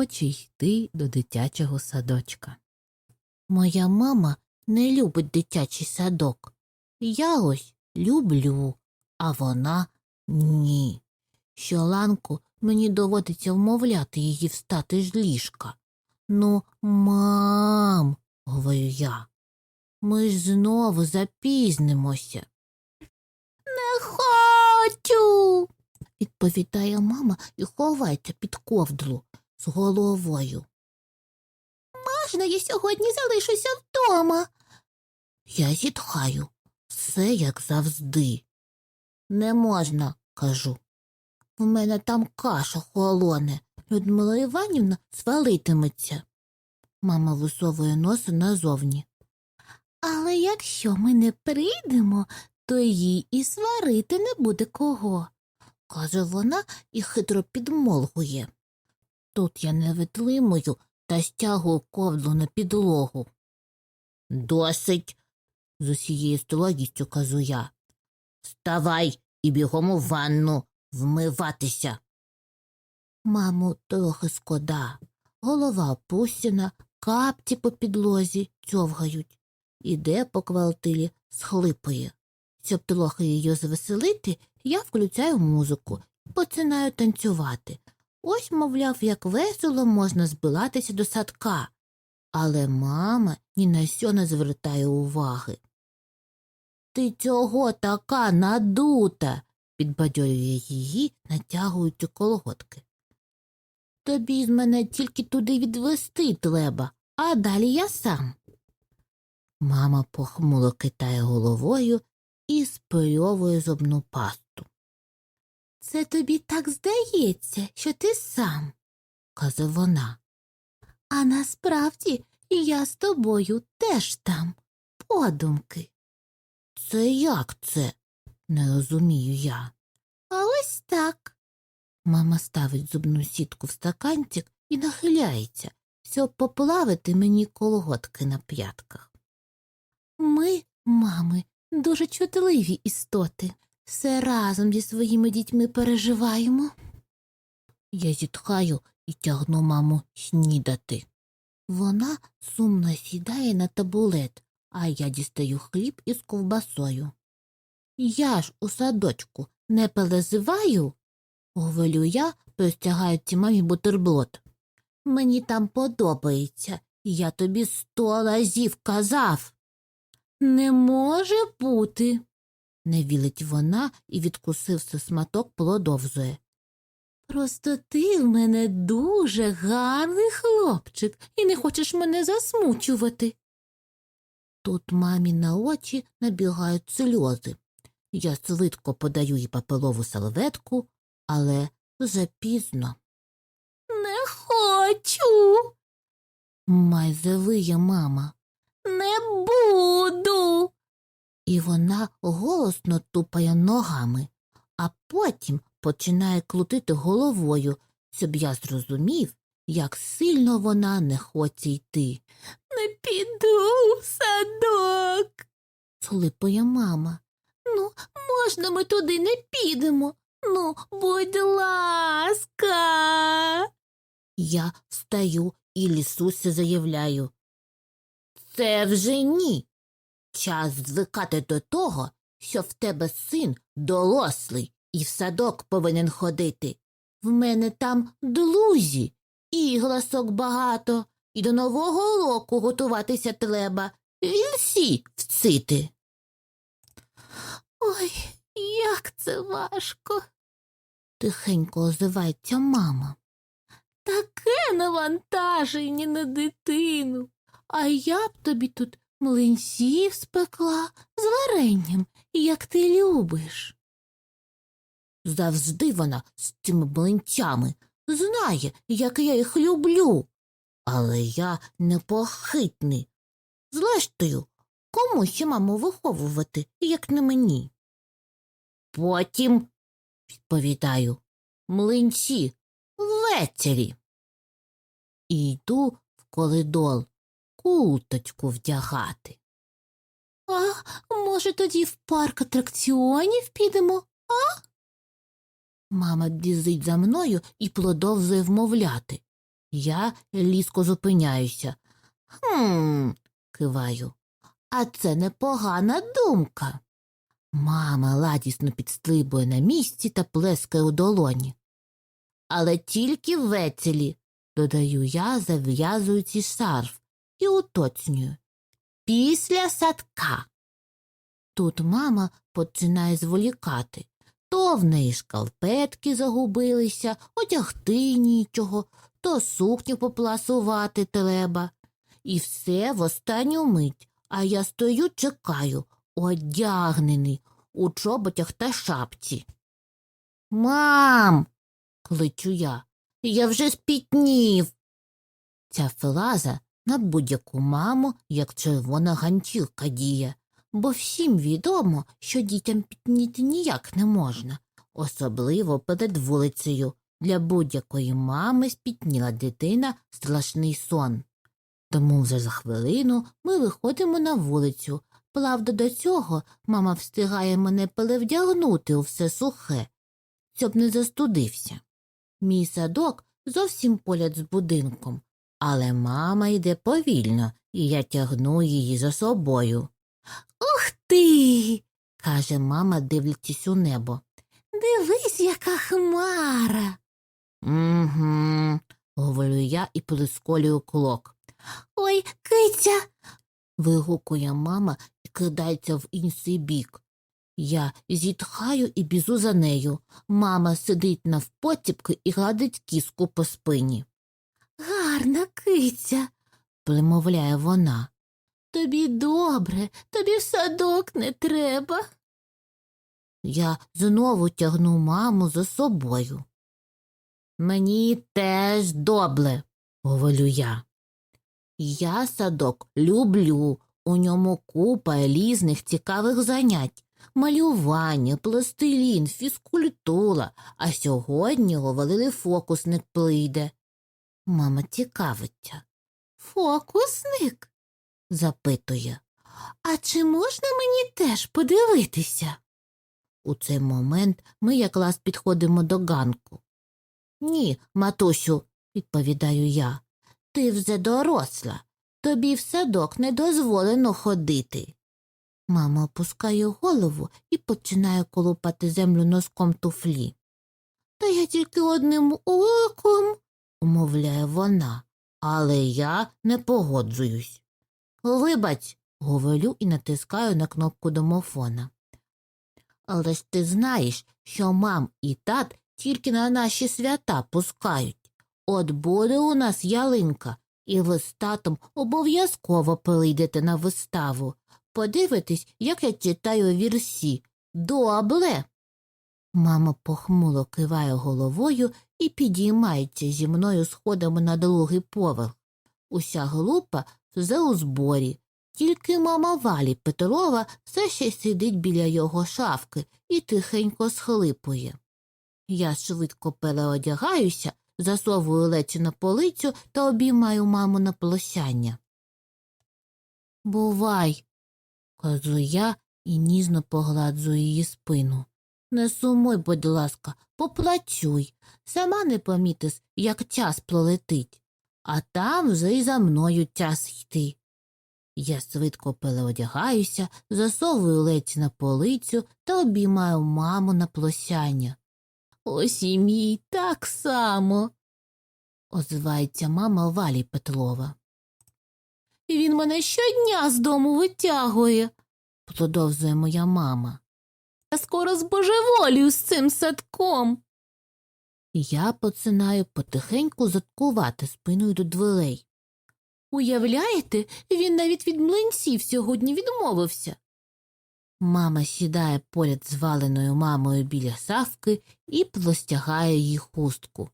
хоче йти до дитячого садочка. Моя мама не любить дитячий садок. Я ось люблю, а вона ні. Щоланку мені доводиться вмовляти її встати з ліжка. Ну, мам, говорю я, ми ж знову запізнимося. Не хочу, відповідає мама і ховається під ковдру з головою. Можна я сьогодні залишуся вдома? Я зітхаю. Все як завжди. Не можна, кажу. В мене там каша холоне. Людмила Іванівна свалитиметься. Мама висовує носа назовні. Але якщо ми не прийдемо, то їй і сварити не буде кого, каже вона і хитро підмолгує. Тут я не витримую та стягую ковдру на підлогу. Досить, з усією строгістю кажу я. Вставай і бігом у ванну вмиватися. Маму, трохи скода. Голова опущена, капці по підлозі цьовгають. Іде по квартирі, схлипує. Щоб трохи її звеселити, я включаю музику, починаю танцювати. Ось, мовляв, як весело можна збиратися до садка. Але мама ні на що не звертає уваги. Ти чого така надута? підбадьорює її, натягуючи колготки. Тобі з мене тільки туди відвести треба, а далі я сам. Мама похмуро китає головою і спльовує зубну пасту. Це тобі так здається, що ти сам, каже вона. А насправді я з тобою теж там, подумки. Це як це? не розумію я. А ось так. Мама ставить зубну сітку в стаканчик і нахиляється, щоб поплавити мені колготки на п'ятках. Ми, мами, дуже чутливі істоти. Все разом зі своїми дітьми переживаємо. Я зітхаю і тягну маму снідати. Вона сумно сідає на табулет, а я дістаю хліб із ковбасою. Я ж у садочку не перезиваю, говорю я, простягаючи мамі бутерброд. Мені там подобається, я тобі сто разів казав. Не може бути, не вілить вона і, відкусивши сматок, продовжує. Просто ти в мене дуже гарний хлопчик і не хочеш мене засмучувати. Тут мамі на очі набігають сльози. Я швидко подаю їй паперову салветку, але вже пізно. Не хочу. Майже виє мама. Не буду. І вона голосно тупає ногами, а потім починає крутити головою, щоб я зрозумів, як сильно вона не хоче йти. Не піду в садок. слипає мама. Ну, можна ми туди не підемо. Ну, будь ласка. Я встаю і лісуся заявляю. Це вже ні. Час звикати до того, що в тебе син дорослий і в садок повинен ходити. В мене там друзі, іграшок багато, і до Нового року готуватися треба, вільсі вцити. Ой, як це важко. Тихенько озивається мама. Таке навантаження на дитину. А я б тобі тут млинців спекла з варенням, як ти любиш. Завжди вона з цими млинцями знає, як я їх люблю. Але я непохитний. Зрештою, кому ще маму виховувати, як не мені? Потім, відповідаю, млинці ввечері. І йду в коридор куточку вдягати. А може, тоді в парк атракціонів підемо, а? Мама бізить за мною і продовжує вмовляти. Я лізко зупиняюся. Хм, киваю. А це непогана думка. Мама ладісно підстрибує на місці та плескає у долоні. Але тільки ввечері, додаю я, зав'язуючи шарф і уточнюю. Після садка. Тут мама починає зволікати. То в неї шкалпетки загубилися, одягти нічого, то сукню попласувати треба. І все в останню мить, а я стою, чекаю, одягнений у чоботях та шапці. Мам. кличу я. Я вже спітнів. Ця фраза на будь-яку маму, як червона ганчірка діє, бо всім відомо, що дітям пітніти ніяк не можна, особливо перед вулицею. Для будь-якої мами спітніла дитина страшний сон. Тому вже за хвилину ми виходимо на вулицю. Правда, до цього мама встигає мене перевдягнути у все сухе, щоб не застудився. Мій садок зовсім поряд з будинком, але мама йде повільно, і я тягну її за собою. Ух ти. каже мама, дивлячись у небо. Дивись, яка хмара. Угу, говорю я і присколюю кулок. Ой, киця. вигукує мама і кидається в інший бік. Я зітхаю і бізу за нею. Мама сидить навпотіпки і гладить кіску по спині. Гарна киця, примовляє вона. Тобі добре, тобі в садок не треба. Я знову тягну маму за собою. Мені теж добре, говорю я. Я садок люблю, у ньому купа різних цікавих занять малювання, пластилін, фізкультура, а сьогодні говорили фокусник прийде. Мама цікавиться. Фокусник? запитує. А чи можна мені теж подивитися? У цей момент ми якраз підходимо до ганку. Ні, матусю, відповідаю я, ти вже доросла. Тобі в садок не дозволено ходити. Мама опускає голову і починає колупати землю носком туфлі. Та я тільки одним оком, умовляє вона, але я не погоджуюсь. Вибач, говорю і натискаю на кнопку домофона. Але ж ти знаєш, що мам і тат тільки на наші свята пускають. От буде у нас ялинка, і ви з татом обов'язково прийдете на виставу. Подивитись, як я читаю вірсі. Добре. Мама похмуро киває головою і підіймається зі мною сходами на другий поверх. Уся група вже у зборі. Тільки мама Валі Петрова все ще сидить біля його шафки і тихенько схлипує. Я швидко переодягаюся, засовую лечі на полицю та обіймаю маму на прощання. Бувай, кажу я і ніжно погладжую її спину. Не сумуй, будь ласка, поплачуй. Сама не помітиш, як час пролетить, а там вже й за мною час йти. Я швидко переодягаюся, засовую ледь на полицю та обіймаю маму на прощання. Ось і мій так само, озивається мама Валі Петрова. Він мене щодня з дому витягує, продовжує моя мама. Я скоро збожеволію з цим садком. Я починаю потихеньку заткувати спиною до дверей. Уявляєте, він навіть від млинців сьогодні відмовився. Мама сідає поряд з валеною мамою біля савки і простягає їй хустку.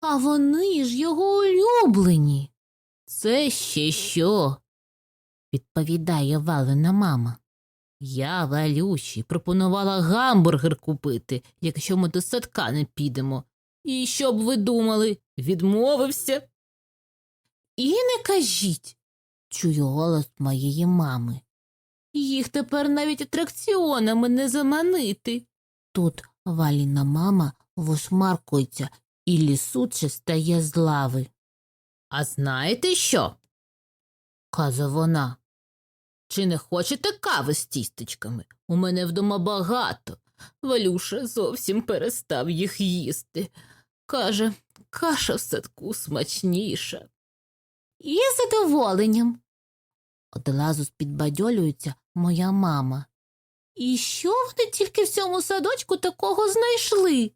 А вони ж його улюблені. Це ще що? відповідає валена мама. Я Валюші пропонувала гамбургер купити, якщо ми до садка не підемо. І що б ви думали, відмовився? І не кажіть, чую голос моєї мами. Їх тепер навіть атракціонами не заманити. Тут Валіна мама вошмаркується і лісуче стає з лави. А знаєте що? каже вона. Чи не хочете кави з тістечками? У мене вдома багато. Валюша зовсім перестав їх їсти. Каже, каша в садку смачніша. Із задоволенням. Одразу спідбадьолюється моя мама. І що вони тільки в цьому садочку такого знайшли?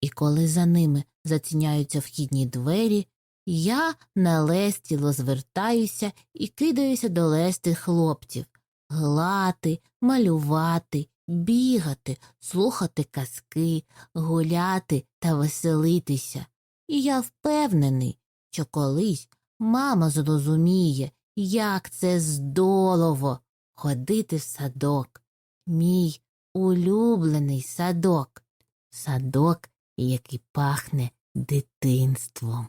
І коли за ними заціняються вхідні двері, я налестіло звертаюся і кидаюся до лести хлопців глати, малювати, бігати, слухати казки, гуляти та веселитися. І я впевнений, що колись мама зрозуміє, як це здорово ходити в садок. Мій улюблений садок, садок, який пахне дитинством.